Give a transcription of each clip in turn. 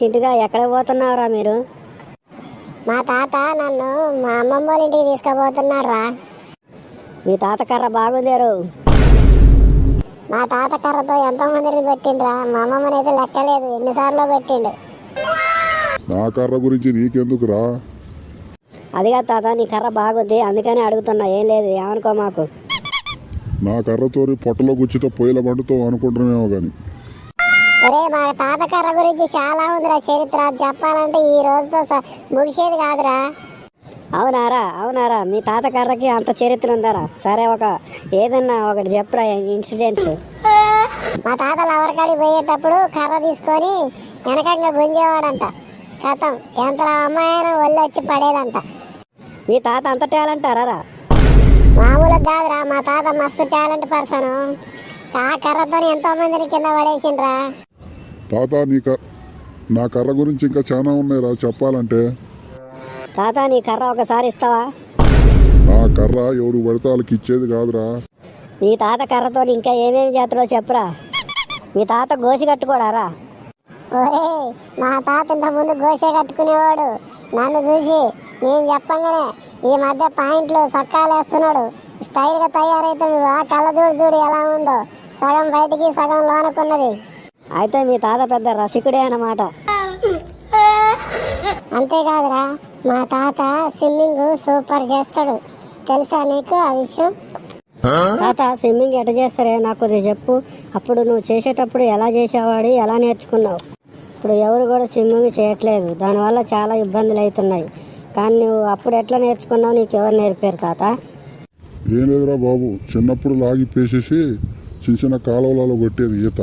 సింటిగా ఎక్కడ పోతున్నావురా మీరు? మా తాత నన్ను మా అమ్మమ్మ వాళ్ళ ఇంటికి తీసుకుపోతున్నాడు రా మీ తాత కర్ర బాగుందేరు? మా తాత కర్రతో ఎంతో మందిని కొట్టిండ్రా మా అమ్మమ్మని అయితే లెక్కలేదు ఎన్నిసార్లు కొట్టిండు నా కర్ర గురించి నీకెందుకురా? అదిగా తాత నీ కర్ర బాగుంది అందుకని అడుగుతున్నా ఏం లేదు ఏమనుకో మాకు. నా కర్రతోని పొట్టలో గుచ్చితో పొయ్యిల బండుతో అనుకుంటున్నామేమో కానీ ఒరే మా తాత కర్ర గురించి చాలా ఉందిరా చరిత్ర. చెప్పాలంటే ఈ రోజుతో ముగిసేది కాదురా. అవునారా అవునారా. మీ తాత కర్రకి అంత చరిత్ర ఉందారా? సరే ఒక ఏదన్నా ఒకటి చెప్పురా ఇన్సిడెంట్స్. మా తాత లవరకాడికి పోయేటప్పుడు కర్ర తీసుకొని వెనకంగా గుంజేవాడంట. కథం. ఎంత అమ్మాయిన ఒళ్ళు వచ్చి పడేదంట. మీ తాత అంత టాలెంట్? రా మామూలుగా కాదురా. మా తాత మస్తు టాలెంట్ పర్సన్. ఆ కర్రతో ఎంతో మందిని కింద పడేసిండ్రా. తాత నీ క నా కర్ర గురించి ఇంకా చాలా ఉన్నాయిరా చెప్పాలంటే. తాత నీ కర్ర ఒకసారి ఇస్తావా? నా కర్ర ఎవడు పడితే వాళ్ళకి ఇచ్చేది కాదురా. మీ తాత కర్రతో ఇంకా ఏమేమి చేస్తారో చెప్పురా? మీ తాత గోసి కట్టుకోడారా ఒరే మా తాత ఇంత ముందు గోసే కట్టుకునేవాడు. నన్ను చూసి నేను చెప్పంగానే ఈ మధ్య పాయింట్లు సొక్కాలు వేస్తున్నాడు స్టైల్గా తయారైతుంది ఆ కళ్ళ చూడు చూడు ఎలా ఉందో. సగం బయటికి సగం లోనకున్నది. అయితే మీ తాత పెద్ద రసికుడే అన్నమాట. అంతేకాదురా మా తాత స్విమ్మింగ్ సూపర్ చేస్తాడు. తెలుసా నీకు ఆ విషయం? తాత స్విమ్మింగ్ ఎట చేస్తారే? నాకు కొద్దిగా చెప్పు. అప్పుడు నువ్వు చేసేటప్పుడు ఎలా చేసేవాడు ఎలా నేర్చుకున్నావు? ఇప్పుడు ఎవరు కూడా స్విమ్మింగ్ చేయట్లేదు. దానివల్ల చాలా ఇబ్బందులు అవుతున్నాయి. కానీ నువ్వు అప్పుడు ఎట్లా నేర్చుకున్నావు నీకు ఎవరు నేర్పారు తాత? ఏం లేదురా బాబు. చిన్నప్పుడు లాగి పేసేసి చిన్న చిన్న కాలువలలో కొట్టేది ఈత.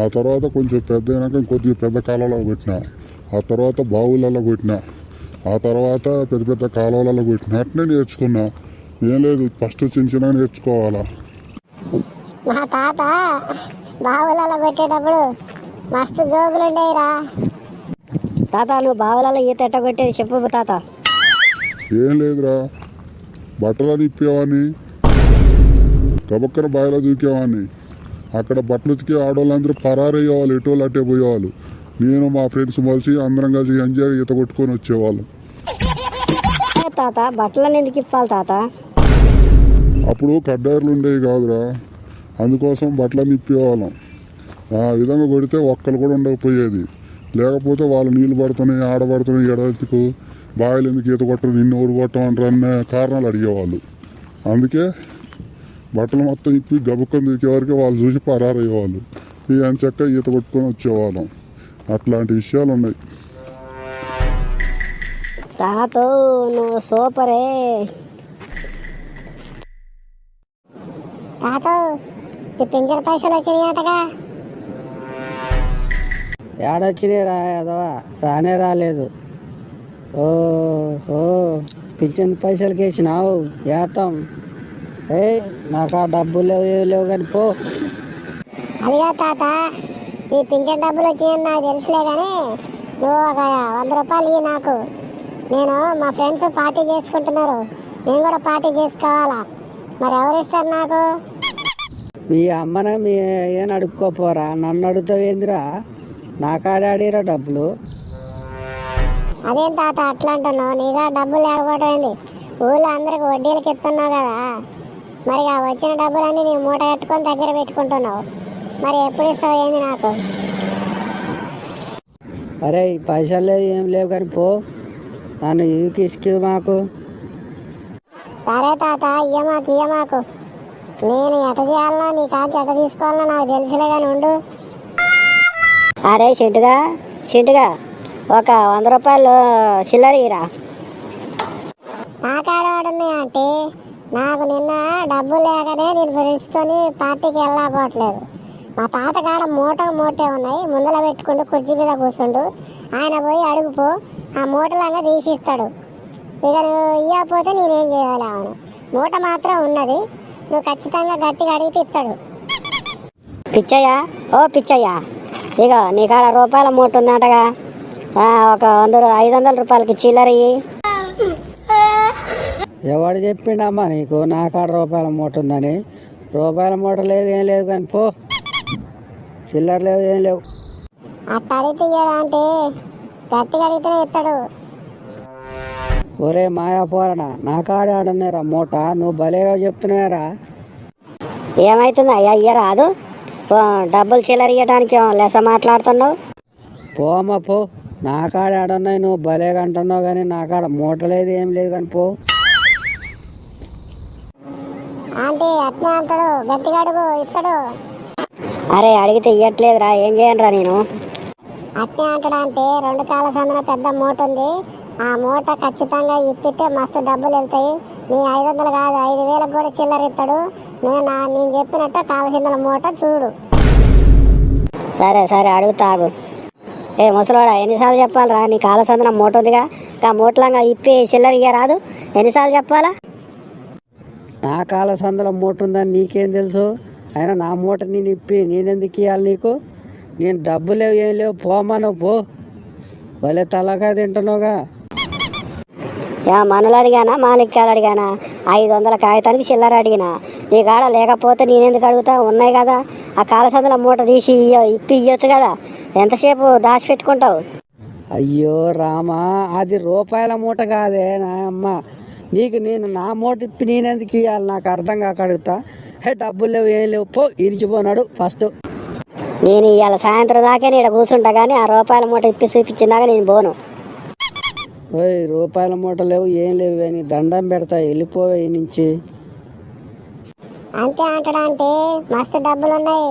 ఆ తర్వాత కొంచెం పెద్ద అయినాక కొద్దిగా పెద్ద కాలువలలో కొట్టిన. ఆ తర్వాత బావులలో కొట్టిన. ఆ తర్వాత పెద్ద పెద్ద కాలువలలో కొట్టిన. అట్నే నేర్చుకున్నా. ఏం లేదు ఫస్ట్ చిన్న చిన్న నేర్చుకోవాలా. మా తాత బావులలో పెట్టేటప్పుడు మస్తు జోకులు ఉండేవిరా తాత నువ్వు బావులలో ఈత ఎట్ట కొట్టేది చెప్పు తాత. ఏం లేదురా. బట్టలు ఇప్పేవాడిని కబక్కన బావిలో దూకేవాడిని అక్కడ బట్టలు ఉతికి ఆడవాళ్ళందరూ పరారయ్యేవాళ్ళు ఎటోళ్ళు అట్టే పోయేవాళ్ళు. నేను మా ఫ్రెండ్స్ కలిసి అందరం కలిసి ఎంజాయ్ ఈత కొట్టుకొని వచ్చేవాళ్ళం. తాత బట్టలను ఎందుకు ఇప్పాలి తాత? అప్పుడు కడ్డాయిలు ఉండేవి కాదురా. అందుకోసం బట్టలు ఇప్పేవాళ్ళం. ఆ విధంగా కొడితే ఒక్కరు కూడా ఉండకపోయేది. లేకపోతే వాళ్ళు నీళ్ళు పడుతున్నాయి ఆడబడుతున్నాయి ఎడకు బావిలు ఎందుకు ఈత కొట్టరు నిన్ను ఓడి కొట్టమంటారు అనే కారణాలు అడిగేవాళ్ళు. అందుకే బట్టలు మొత్తం ఇప్పి గబుక్కని దిగే వరకు వాళ్ళు చూసి పరారయ్యేవాళ్ళు. ఈ అంచక్క ఈత కొట్టుకొని వచ్చేవాళ్ళం. అట్లాంటి విషయాలు ఉన్నాయి. తాత నువ్వు సూపరే. తాత ఈ పింఛన్ పైసలు వచ్చినాయటగా. ఏడొచ్చినాయి రా ఎదవా రానే రాలేదు. ఓ ఓ పింఛన్ పైసలకి వేసినావు వేస్తాం ఏ నాకు ఆ డబ్బులు లేవు కానీ పో. అదిగా తాత ఈ పింఛన్ డబ్బులు వచ్చినాయని నాకు తెలుసులే కానీ నువ్వు ఒక వంద రూపాయలు ఇయ్యి నాకు. నేను మా ఫ్రెండ్స్ పార్టీ చేసుకుంటున్నారు. నేను కూడా పార్టీ చేసుకోవాలా? మరి ఎవరు ఇస్తారు నాకు? మీ అమ్మన మీ ఏం అడుక్కోపోరా. నన్ను అడుగుతావు ఏందిరా? నా డబ్బులు. అదేం తాత అట్లా అంటున్నావు? నీగా డబ్బులు లేకపోవడం ఏంది? ఊళ్ళో అందరికి వడ్డీలకి ఇస్తున్నావు కదా. మరి ఆ వచ్చిన డబ్బులన్నీ నీ మూట కట్టుకొని దగ్గర పెట్టుకుంటున్నావు. మరి ఎప్పుడు ఇస్తావు ఏంది నాకు? అరే పైసలు లేవు ఏం లేవు కానీ పో. నన్ను ఇసుకి మాకు. సరే తాత ఇయ్యమాకు ఇయ్యమాకు నేను ఎట చేయాలనో నీ కాంచి ఎట తీసుకోవాలనో నాకు తెలుసులే కానీ ఉండు. అరే చింటుగా చింటుగా ఒక వంద రూపాయలు చిల్లర ఇరా నా కాడ అంటే నాకు నిన్న డబ్బులు లేకనే నేను ఫ్రెండ్స్తోని పార్టీకి వెళ్ళకపోవట్లేదు మా తాతగాడ మూట మూటే ఉన్నాయి. ముందర పెట్టుకుంటూ కుర్చీ మీద కూర్చుండు. ఆయన పోయి అడుగుపో ఆ మూటలంగా తీసిస్తాడు. ఇక నువ్వు ఇవ్వకపోతే నేనేం చేయాలి అవును. మూట మాత్రం ఉన్నది. నువ్వు ఖచ్చితంగా గట్టిగా అడిగితే ఇస్తాడు. పిచ్చయ్య? ఓ పిచ్చయ్య. ఇక నీ కాడ రూపాయల మూట ఉందంటగా. ఒక వంద ఐదు వందల రూపాయలకి చిల్లర ఇయ్యి. ఎవడు చెప్పిండమ్మా నీకు? నా కాడ రూపాయల మూట ఉందని. రూపాయల మూట లేదు ఏం లేదు కానీ పో. చిల్లర లేవు ఏం లేవు. అట్ట అడిగితే ఇయ్యడు అంటే? గట్టిగా అడిగితేనే ఇస్తాడు ఒరే మాయా పోరడా నా కాడ ఆడనేరా మూట నువ్వు భలేగా చెప్తున్నారా ఏమవుతుంది అయ్యా ఇయ్య రాదు. డబ్బులు చిల్లర ఇవ్వడానికి లెస మాట్లాడుతున్నావు. పోమ్మ పో. నా కాడ ఆడున్నాయి నువ్వు భలేగా అంటున్నావు కానీ నా కాడ మూట లేదు ఏం లేదు కానీ పో. ఆంటీ అట్నే అంటాడు. గట్టిగా అడుగు ఇస్తాడు అరే అడిగితే ఇవ్వట్లేదురా ఏం చేయనురా నేను? అట్నే అంటాడు అంటే రెండు కాల సందున పెద్ద మూట ఉంది ఆ మూట ఖచ్చితంగా ఇప్పితే మస్తు డబ్బులు వెళ్తాయి. నీ ఐదు వందలు కాదు ఐదు వేలకు కూడా చిల్లర ఇస్తాడు నేను నా- నేను చెప్పినట్టు కాల కిందల మూట చూడు. సరే సరే అడుగుతాగు ఏ ముసలోడా ఎన్నిసార్లు చెప్పాలిరా? నీ కాలసందన మూట ఉందిగా. ఆ మూటలంగా ఇప్పి చిల్లర ఇయ్య రాదు ఎన్నిసార్లు చెప్పాలా? నా కాల సందులో మూట ఉందని నీకేం తెలుసు? అయినా నా మూట నేను ఇప్పి నేనెందుకు ఇవ్వాలి నీకు? నేను డబ్బు లేవు ఏం లేవు పోమను పో. భలే తలకాయ తింటున్నావుగా. యా మనలు అడిగానా మాలిక్యాలు అడిగానా? ఐదు వందల కాగితానికి చిల్లర అడిగినా. నీ కాడ లేకపోతే నేనెందుకు అడుగుతా? ఉన్నాయి కదా. ఆ కాలసందుల మూట తీసి ఇయ్య- ఇప్పి ఇయ్యొచ్చు కదా. ఎంతసేపు దాచిపెట్టుకుంటావు? అయ్యో రామా అది రూపాయల మూట కాదే నా అమ్మ నీకు నేను నా మూట ఇప్పి నేనెందుకు ఇవ్వాలి నాకు అర్థం కాక అడుగుతా. హే డబ్బులు లేవు ఏం లేవు. పో ఇరిచిపోనాడు ఫస్ట్. నేను ఇవాళ సాయంత్రం దాకా నేను కూర్చుంటా కానీ ఆ రూపాయల మూట ఇప్పి చూపించిందాక నేను పోను. ఓయ్ రూపాయల మూట లేవు ఏం లేవు అని దండం పెడతా వెళ్ళిపోవే ఈ నుంచి. అంతే అంటాడు అంటే? మస్తు డబ్బులు ఉన్నాయి.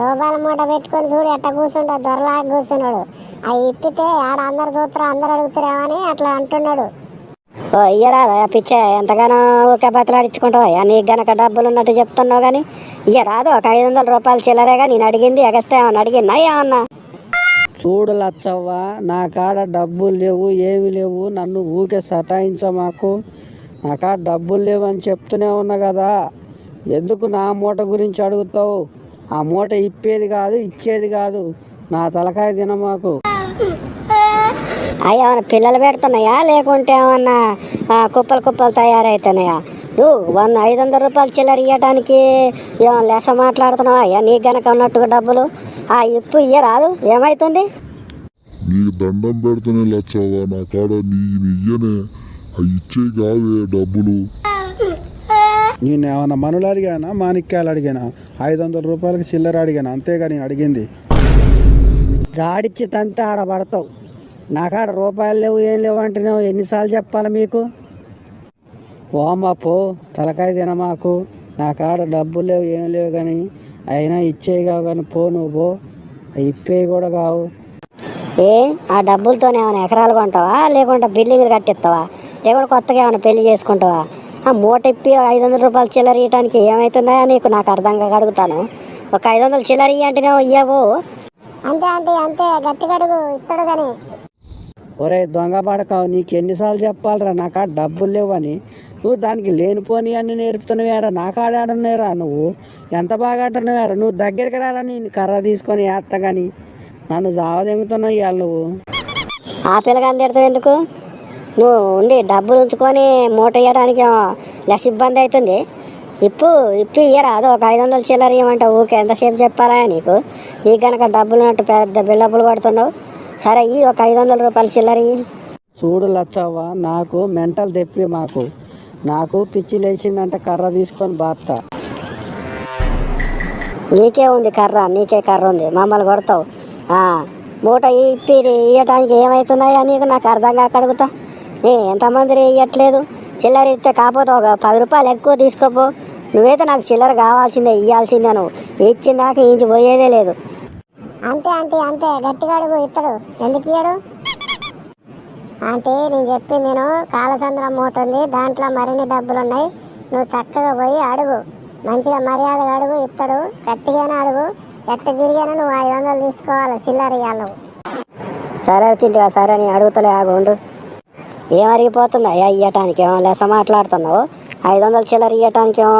రూపాయల మూట పెట్టుకొని చూడు ఎట్ట కూర్చుంటాడు దొరలా కూర్చున్నాడు. అవి ఇప్పితే ఆడ అందరు చూస్తారు అందరు అడుగుతారేమని అట్లా అంటున్నాడు. ఓ పిచ్చే ఎంతగానో ఊకే బతలాడించుకుంటావు? అయ్యా నీకు గనక డబ్బులు ఉన్నట్టు చెప్తున్నావు కానీ ఇయ్య రాదు ఒక ఐదు వందల రూపాయలు చిల్లరేగా నేను అడిగింది ఎగస్ట్రా ఏమన్నా అడిగినా ఏమన్నా? చూడు లచ్చవ్వ నా కాడ డబ్బులు లేవు ఏమి లేవు నన్ను ఊకే సతాయించ మాకు. నా కాడ డబ్బులు లేవు అని చెప్తూనే ఉన్నా కదా. ఎందుకు నా మూట గురించి అడుగుతావు? ఆ మూట ఇప్పేది కాదు ఇచ్చేది కాదు. నా తలకాయ తిన అయ్యా ఏమన్నా పిల్లలు పెడుతున్నాయా? లేకుంటే ఏమన్నా ఆ, కుప్పలు కుప్పలు తయారవుతున్నాయా నువ్వు వంద ఐదు వందల రూపాయలు చిల్లర ఇవ్వడానికి ఏమో లెస మాట్లాడుతున్నావా? అయ్యా నీకు గనక ఉన్నట్టుగా డబ్బులు. ఆ ఇప్పు ఇయ్య రాదు ఏమవుతుంది నీకు దండం పెడితేనే లచ్చావా? నా కాడ నీ ఇయ్యనే ఇచ్చే కాదే డబ్బులు. నేను ఏమన్నా మనులు అడిగానా? మాణిక్యాలు అడిగానా? ఐదు వందల రూపాయలకి చిల్లర అడిగాను? అంతేగా నేను అడిగింది. జాడిచ్చి తంతే ఆడ పడతావు నా కాడ రూపాయలు లేవు ఏం లేవు అంటున్నావు. ఎన్నిసార్లు చెప్పాలి మీకు? ఓమా పో తలకాయ తిన మాకు నా కాడ డబ్బులు లేవు ఏం లేవు కానీ అయినా ఇచ్చేవి కావు కానీ పో నువ్వు పో. అవి ఇప్పేవి కూడా కావు. ఏ ఆ డబ్బులతోనే ఏమైనా ఎకరాలు కొంటావా? లేకుంటే బిల్డింగ్లు కట్టిస్తావా? లేకుంటే కొత్తగా ఏమైనా పెళ్ళి చేసుకుంటావా? ఆ మూట ఇప్పి ఐదు వందల రూపాయలు చిల్లర ఇవ్వడానికి ఏమవుతుందా నీకు నాకు అర్థం కాక అడుగుతాను. ఒక ఐదు వందలు చిల్లర ఇయ్య అంటేనే ఇయ్యవు. అంతే అంటే అంతే. గట్టిగా అడుగు ఇస్తాడు కానీ ఒరే దొంగ పడకావు నీకు ఎన్నిసార్లు చెప్పాలిరా నాకా డబ్బులు లేవని. నువ్వు దానికి లేనిపోని అని నేర్పుతున్నావేరా నాకు కాడ నువ్వు. ఎంత బాగా ఆడుతున్నావేరా నువ్వు దగ్గరికి రారా నేను కర్ర తీసుకొని వేస్తా కానీ నన్ను జావదెంగుతున్నావు ఇవాళ నువ్వు. ఆ పిల్లగాని తిడతావు ఎందుకు? నువ్వు ఉండి డబ్బులు ఉంచుకొని మూట వేయడానికి లెస్ ఇబ్బంది అవుతుంది. ఇప్పు ఇప్పు ఇయ్యరా అదో ఒక ఐదు వందలు చిల్లర ఇవ్వమంటే ఊకే ఎంతసేపు చెప్పాలా నీకు? నీకు కనుక డబ్బులు ఉన్నట్టు పెద్ద బిల్లప్పులు పడుతున్నావు సరే ఈ ఒక ఐదు వందల రూపాయలు చిల్లర. చూడు లచ్చవ్వ నాకు మెంటల్ తెప్పి మాకు. నాకు పిచ్చి లేచిందంటే కర్ర తీసుకొని బాత్తా. నీకే ఉంది కర్ర నీకే కర్ర ఉంది. మమ్మల్ని కొడతావు. ఆ, మూట ఇప్పి ఇవ్వటానికి ఏమవుతున్నాయా నీకు నాకు అర్థం కాక అడుగుతా. నీ ఎంతమంది ఇవ్వట్లేదు చిల్లర ఇస్తే కాకపోతే ఒక పది రూపాయలు ఎక్కువ తీసుకోపో. నువ్వైతే నాకు చిల్లర కావాల్సిందే ఇవ్వాల్సిందే నువ్వు. ఇచ్చిన దాకా ఇంచి పోయేదే లేదు. అంతే అంతే అంతే. గట్టిగా అడుగు ఇస్తాడు ఎందుకు ఇయ్యడు? అంటే నేను చెప్పింది నేను. కాలచంద్రం మూట ఉంది. దాంట్లో మరిన్ని డబ్బులు ఉన్నాయి నువ్వు చక్కగా పోయి అడుగు. మంచిగా మర్యాదగా అడుగు ఇస్తాడు గట్టిగానే అడుగు. ఎట్ట తిరిగానే నువ్వు ఐదు వందలు తీసుకోవాలి చిల్లర ఇవ్వాలి సరే వచ్చింటివా? సరే నీ అడుగుతలే ఆగుండు ఏం అరిగిపోతుంది? అయ్యా ఇవ్వటానికి ఏమో లెస మాట్లాడుతున్నావు. ఐదు వందలు చిల్లర ఇవ్వటానికి ఏమో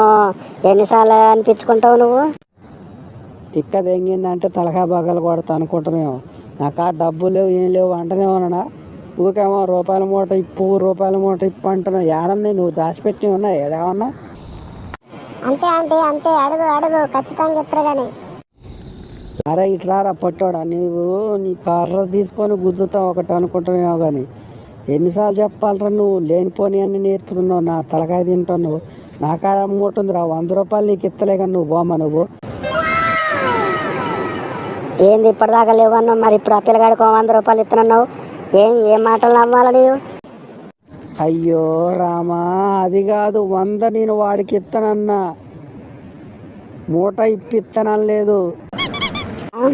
ఎన్నిసార్లు అనిపించుకుంటావు నువ్వు? తిక్క దెంగిందంటే తలకాయ బగలు కొడతా అనుకుంటున్నావు నాకు ఆ డబ్బులు లేవు ఏం లేవు అంటనే ఉన్నా ఊకేమో రూపాయల మూట ఇప్పు రూపాయల మూట ఇప్పు అంటున్నావు ఏడన్నా నువ్వు దాచిపెట్టి ఉన్నా ఏడేమన్నా? అంతే అంటే అంతే. అడుగు అడుగు. ఖచ్చితంగా ఇస్తారు కానీ అరే ఇట్లారా పొట్టోడా? నీవు నీ కర్ర తీసుకొని గుద్దుతావు ఒకటి అనుకుంటున్నావు కానీ ఎన్నిసార్లు చెప్పాలరా నువ్వు? లేనిపోని అన్ని నేర్పుతున్నావు. నా తలకాయ తింటావు నువ్వు నా కాడ అమ్మోటు ఉందిరా. వంద రూపాయలు నీకు ఇస్తలే కానీ నువ్వు బొమ్మ నువ్వు. ఏంది ఇప్పటిదాకా లేవన్నావు? మరి ఇప్పుడు ఆ పిల్లగాడికి వంద రూపాయలు ఇస్తున్నావు ఏం ఏం మాటలు నమ్మాలి నీవు? అయ్యో రామా అది కాదు వంద నేను వాడికి ఇస్తానన్నా మూట ఇప్పిస్తానని లేదు.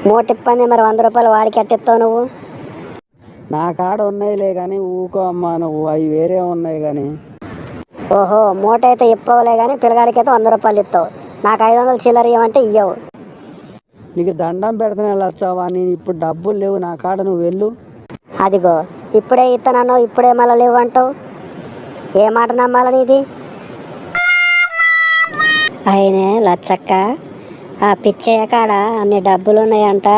మూట ఇప్పంది మరి వంద రూపాయలు వాడికి ఎట్టిస్తావు నువ్వు? నా కాడ ఉన్నాయిలే కానీ ఊకో అమ్మా నువ్వు అవి వేరే ఉన్నాయి కానీ ఓహో మూట అయితే ఇప్పవలే కానీ పిల్లగాడికి అయితే వంద రూపాయలు ఇస్తావు నాకు ఐదు వందలు చిల్లర ఇవ్వమంటే ఇయ్యవు. నీకు దండం పెడతానే లచ్చావా నేను ఇప్పుడు డబ్బులు లేవు నా కాడ నువ్వు వెళ్ళు. అదిగో ఇప్పుడే ఇస్తానన్నావు ఇప్పుడే మళ్ళీ లేవు అంటావు. ఏ మాట నమ్మాలని ఇది అయినే లచ్చక్క ఆ పిచ్చయ్య కాడ అన్ని డబ్బులు ఉన్నాయంట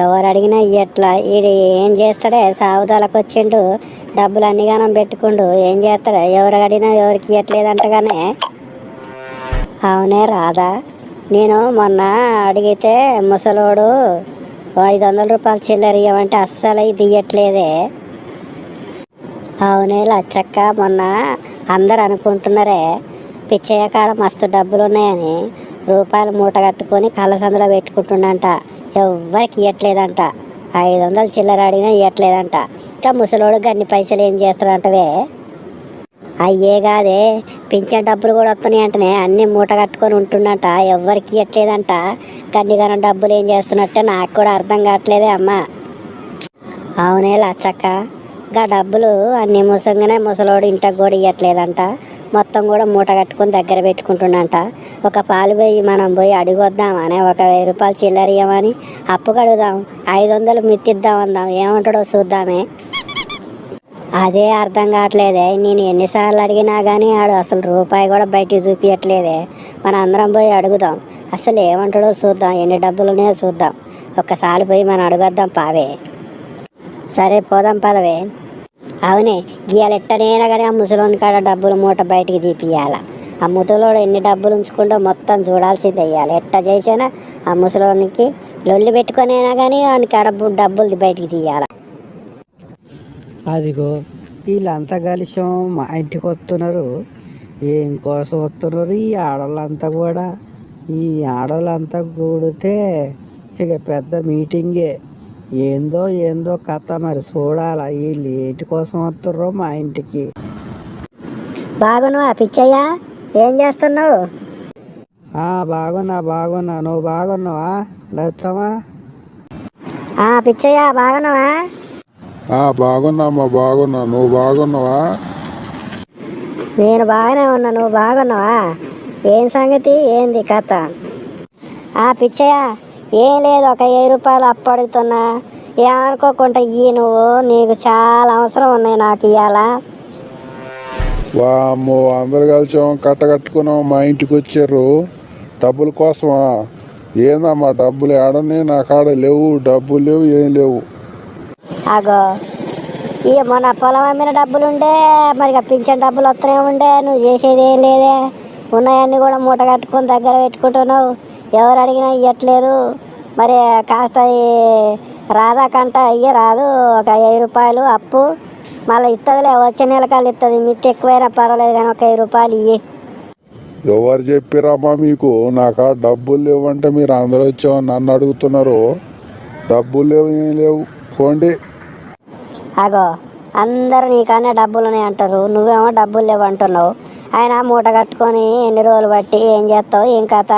ఎవరు అడిగినా ఇయ్యట్లా ఈడు ఏం చేస్తాడే? సాగుదాలకు వచ్చిండు డబ్బులు అన్ని గానం పెట్టుకుండు. ఏం చేస్తాడు? ఎవరు అడిగినా ఎవరికి ఇవ్వట్లేదంటగానే అవునే రాదా నేను మొన్న అడిగితే ముసలోడు ఐదు వందల రూపాయలు చిల్లర ఇవ్వమంటే అస్సలు ఇది ఇయ్యట్లేదే. అవునే లచ్చక్క మొన్న అందరు అనుకుంటున్నారే పిచ్చయ్య కాడ మస్తు డబ్బులు ఉన్నాయని రూపాయలు మూట కట్టుకొని కళ్ళ సందులో పెట్టుకుంటుండంట ఎవ్వరికి ఇవ్వట్లేదంట ఐదు వందలు చిల్లర అడిగినా ఇవ్వట్లేదంట ఇంకా ముసలోడు గన్ని పైసలు ఏం చేస్తాడంటవే. అయ్యే కాదే పింఛన్ డబ్బులు కూడా వస్తున్నాయి అంటనే అన్ని మూట కట్టుకొని ఉంటుండంట ఎవ్వరికి ఇవ్వట్లేదంట గన్నిగానం డబ్బులు ఏం చేస్తున్నట్టే నాకు కూడా అర్థం కావట్లేదే అమ్మ. అవునే లచ్చక్క గా డబ్బులు అన్ని ముసంగానే ముసలోడు ఇంటికి కూడా ఇవ్వట్లేదంట మొత్తం కూడా మూట కట్టుకొని దగ్గర పెట్టుకుంటుండంట ఒక పాలు పోయి మనం పోయి అడిగొద్దామని ఒక వెయ్యి రూపాయలు చిల్లర ఇవ్వమని అప్పు కడుగుదాం ఐదు వందలు మిత్తిద్దాం అందాం. ఏమంటాడో చూద్దామే. అదే అర్థం కావట్లేదే. నేను ఎన్నిసార్లు అడిగినా కానీ ఆడు అసలు రూపాయి కూడా బయటికి చూపించట్లేదే మన అందరం పోయి అడుగుదాం. అసలు ఏమంటాడో చూద్దాం. ఎన్ని డబ్బులు ఉన్నాయో చూద్దాం. ఒక్కసారి పోయి మనం అడుగుద్దాం పావే. సరే పోదాం పదవే. అవునే గీయాలెట్టనైనా కానీ ఆ ముసలోని కాడ డబ్బులు మూట బయటికి తీపియాల ఆ ముసలోడు ఎన్ని డబ్బులు ఉంచుకుంటో మొత్తం చూడాల్సింది అయ్యాలి ఎట్ట చేసినా ఆ ముసలోనికి లొల్లి పెట్టుకునైనా కానీ వానికి డబ్బులు బయటికి తీయాలి? అదిగో వీళ్ళంతా కలిసి మా ఇంటికి వస్తున్నారు. ఏం కోసం వస్తున్నారు ఈ ఆడవాళ్ళంతా కూడా? ఈ ఆడవాళ్ళంతా కూడితే ఇక పెద్ద మీటింగే. ఏందో ఏందో కథ మరి చూడాల వీళ్ళు ఏంటి కోసం వస్తుర్రో మా ఇంటికి. బాగున్నావా పిచ్చయ్య? ఏం చేస్తున్నావు? ఆ బాగున్నా బాగున్నా. నువ్వు బాగున్నావా? లచ్చమా ఆ పిచ్చయ్య బాగున్నావా? బాగున్నామ్మా బాగున్నా నువ్వు బాగున్నావా? నేను బాగానే ఉన్నా నువ్వు బాగున్నావా? ఏం సంగతి? ఏంది కథ? ఆ పిచ్చయ్య ఏం లేదు ఒక వెయ్యి రూపాయలు అప్పు అడుగుతున్నా. ఏమనుకోకుండా ఇయ్యి నువ్వు నీకు చాలా అవసరం ఉన్నాయి నాకు ఇవాళ వామ్మో అందరు కలిసాం కట్ట కట్టుకున్నాం మా ఇంటికి వచ్చారు. డబ్బుల కోసమా? ఏందమ్మా డబ్బులు? ఏడనే నా కాడ లేవు డబ్బులు లేవు ఏం లేవు. అగో ఇక మన పొలం అమ్మిన డబ్బులు ఉండే మరి ఇక పింఛన్ డబ్బులు వస్తూనే ఉండే నువ్వు చేసేది ఏం లేదే. ఉన్నాయన్నీ కూడా మూట కట్టుకొని దగ్గర పెట్టుకుంటున్నావు. ఎవరు అడిగినా ఇవ్వట్లేదు మరి కాస్త రాదా కంట ఇయ్య రాదు. ఒక వెయ్యి రూపాయలు అప్పు. మళ్ళీ ఇస్తుందిలే వచ్చే నెలకాలు ఇస్తుంది మిత్తి ఎక్కువైనా పర్వాలేదు కానీ ఒక వెయ్యి రూపాయలు ఇయ్యి. ఎవరు చెప్పిరమ్మా మీకు? నాకు ఆ డబ్బులు లేవంటే మీరు అందరూ వచ్చామని నన్ను అడుగుతున్నారు. డబ్బులు లేవు ఏం లేవు. పోండి. అగో అందరు నీకన్నా డబ్బులు ఉన్నాయి అంటారు. నువ్వేమో డబ్బులు లేవు అంటున్నావు. ఆయన మూట కట్టుకొని ఎన్ని రోజులు బట్టి ఏం చేస్తావు? ఏం కథ?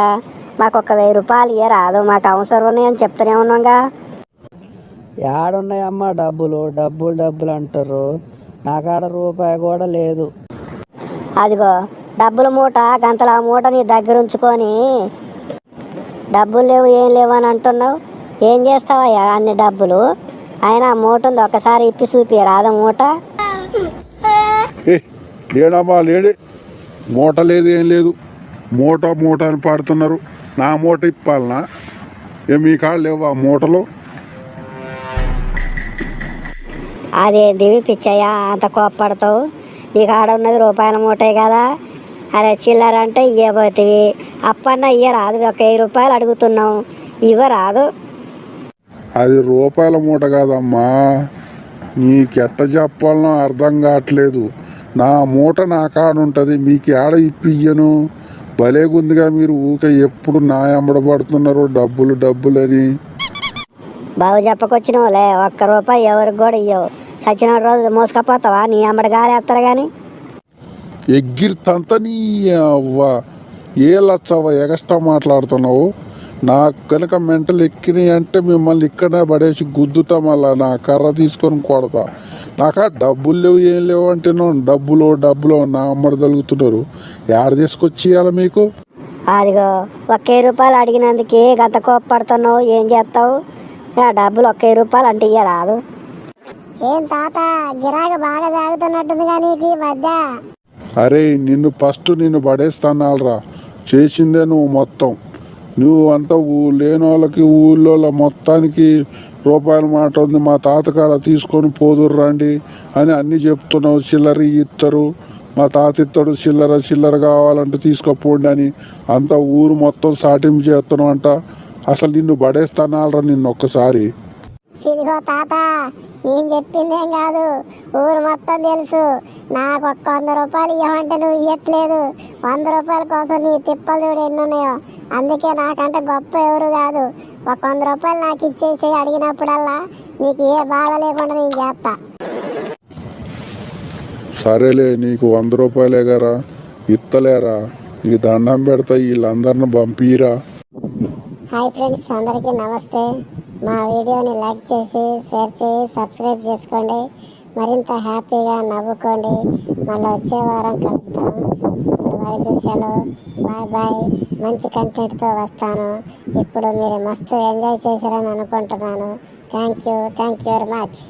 మాకు ఒక వెయ్యి రూపాయలు ఇయ్య రాదు. మాకు అవసరం ఉన్నాయని చెప్తూనే ఉన్నాగా. ఏడున్నాయమ్మా డబ్బులు? డబ్బులు డబ్బులు అంటారు. నా కాడ రూపాయి కూడా లేదు. అదిగో డబ్బుల మూట గంతల మూట నీ దగ్గర ఉంచుకొని డబ్బులు లేవు ఏం లేవు అని అంటున్నావు? ఏం చేస్తావయ్యా అన్ని డబ్బులు? ఆయన ఆ మూట ఉంది ఒకసారి ఇప్పి చూపి రాదా మూట? లేడమ్మా లేడే. మూట లేదు ఏం లేదు. మూట మూట అని పాడుతున్నారు. నా మూట ఇప్పాలనా? ఏ మీ కాళ్ళు లేవా మూటలు? అదేంది పిచ్చయ్య అంత కోప్పడతావు? నీకు ఆడ ఉన్నది రూపాయల మూటే కదా? అరే చిల్లర అంటే ఇవ్వబోతుంది అప్పన్న ఇయ్య రాదు ఒక వెయ్యి రూపాయలు అడుగుతున్నావు. ఇవ్వ రాదు. అది రూపాయల మూట కాదమ్మా. నీకెట్ట చెప్పాలనో అర్థం కావట్లేదు. నా మూట నా కాడుంటుంది మీకు ఏడ ఇప్పియ్యను? భలేగుందిగా మీరు ఊకే ఎప్పుడు నా ఎంబడబడుతున్నారు డబ్బులు డబ్బులని. బాబు చెప్పకొచ్చినవులే ఒక్క రూపాయి ఎవరికి కూడా ఇయ్యవు. సచిన రోజు మోసుకపోతావా? నీ అమ్మడి గాలేస్తారు కానీ ఎగ్గిరితంత నీ అవ్వ. ఏ లచ్చవ్వ ఎగస్ట్రా మాట్లాడుతున్నావు? నాకు కనుక మెంటలు ఎక్కినాయి అంటే మిమ్మల్ని ఇక్కడనే పడేసి గుద్దుతా మళ్ళా నా కర్ర తీసుకొని కొడతా. నాకు ఆ డబ్బులు లేవు ఏం లేవు అంటే డబ్బులు డబ్బులు నా అమ్మడి తలుగుతున్నారు యాడ తీసుకొచ్చి మీకు? అదిగో ఒకే రూపాయలు అడిగినందుకే గంత కోప్పడుతున్నావు ఏం చేస్తావు? ఆ డబ్బులు ఒకే రూపాయలు అంటే ఇయ్యరాదు ఏం తాత గిరాక బాగా తాగుతున్నట్టుందిగా నీకు ఈ మధ్య? అరే నిన్ను ఫస్ట్ నిన్ను పడేస్తానాలరా. చేసిందే నువ్వు మొత్తం. నువ్వు అంతా ఊ లేని వాళ్ళకి ఊళ్ళో మొత్తానికి రూపాయల మాట ఉంది మా తాతకాడ తీసుకొని పోదురు రండి అని అన్నీ చెప్తున్నావు చిల్లర ఇస్తారు మా తాత ఇస్తాడు చిల్లర చిల్లర కావాలంటే తీసుకుపోండి అని అంతా ఊరు మొత్తం సాటింపు చేస్తున్నావు అంట అసలు నిన్ను పడేస్తానాలరా నిన్ను ఒక్కసారి ఇదిగో తాత నేను చెప్పిందేం కాదు. ఊరు మొత్తం తెలుసు. నాకు ఒక్క వంద రూపాయలు ఇవ్వమంటే నువ్వు ఇవ్వట్లేదు వంద రూపాయల కోసం నీ తిప్పలు చూడు ఎన్ని ఉన్నాయో అందుకే నాకంటే గొప్ప ఎవరు కాదు. ఒక వంద రూపాయలు నాకు ఇచ్చేసి అడిగినప్పుడల్లా నీకు ఏ బాధ లేకుండా నేను చేస్తా. సరేలే నీకు వంద రూపాయలే గారా. ఇత్తలేరా. ఈ దండం పెడతా వీళ్ళందరిని పంపిరా. హాయ్ ఫ్రెండ్స్ అందరికీ నమస్తే. మా వీడియోని లైక్ చేసి షేర్ చేసి సబ్స్క్రైబ్ చేసుకోండి. మరింత హ్యాపీగా నవ్వుకోండి. మళ్ళీ వచ్చే వారం కలుస్తాం వరకు సెలవు. Bye bye. మంచి కంటెంట్తో వస్తాను. ఇప్పుడు మీరు మస్తు ఎంజాయ్ చేశారని అనుకుంటున్నాను. Thank you. Thank you very much.